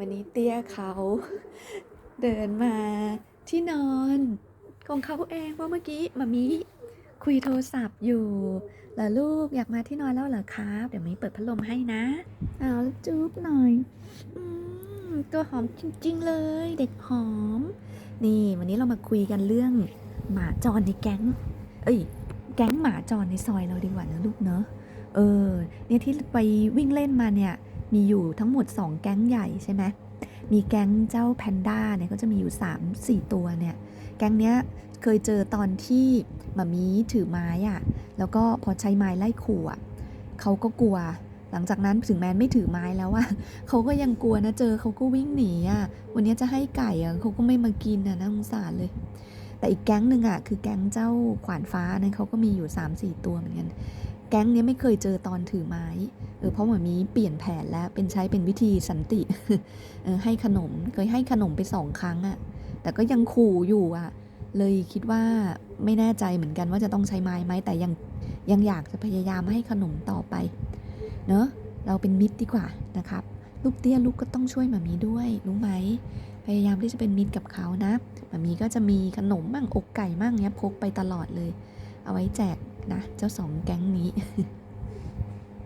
วันนี้เตี้ยเขาเดินมาที่นอนของเขาเองเพราะเมื่อกี้มามีคุยโทรศัพท์อยู่แล้วลูกอยากมาที่นอนแล้วเหรอครับ เดี๋ยวมีเปิดพัดลมให้นะ เอาจุ๊บหน่อยอมตัวหอมจริง ๆ เลย เด็กหอม นี่วันนี้เรามาคุยกันเรื่องหมาจรในแก๊ง เอ้ย แก๊งหมาจรในซอยเราดีกว่านะลูกเนอะ เออ เนี่ยที่ไปวิ่งเล่นมาเนี่ย มีอยู่ทั้งหมด 2 แก๊งใหญ่ใช่ไหมมีแก๊งเจ้าแพนด้าเนี่ยก็จะมีอยู่ 3 4 ตัวเนี่ย แก๊งเนี้ยเคยเจอตอนที่หมามีถือไม้อะแล้วก็พอใช้ไม้ไล่ขู่อะเขาก็กลัว หลังจากนั้นถึงแม้ไม่ถือไม้แล้วอะเขาก็ยังกลัวนะเจอเขาก็วิ่งหนีอะวันนี้จะให้ไก่อะเขาก็ไม่มากินอะน่าสงสารเลย แต่อีกแก๊งหนึ่งอะคือแก๊งเจ้าขวานฟ้าเนี่ยเขาก็มีอยู่ 3-4 ตัวเหมือนกัน แก๊งเนี้ยไม่เคยเจอตอนถือไม้ เออเพราะหมามีเปลี่ยนแผนแล้วเป็นใช้เป็นวิธีสันติเออให้ขนมเคยให้ขนมไปสองครั้งอะแต่ก็ยังขู่อยู่อะเลยคิดว่าไม่แน่ใจเหมือนกันว่าจะต้องใช้ไม้ไหมแต่ยังยังอยากจะพยายามให้ขนมต่อไป เนอะเราเป็นมิตรดีกว่านะครับ ลูกเตี้ยลูกก็ต้องช่วยหมามีด้วยรู้ไหมพยายามที่จะเป็นมิตรกับเขานะหมามีก็จะมีขนมมั่งอกไก่มั่งเนี้ยพกไปตลอดเลย เอาไว้แจกนะเจ้าสองแก๊งนี้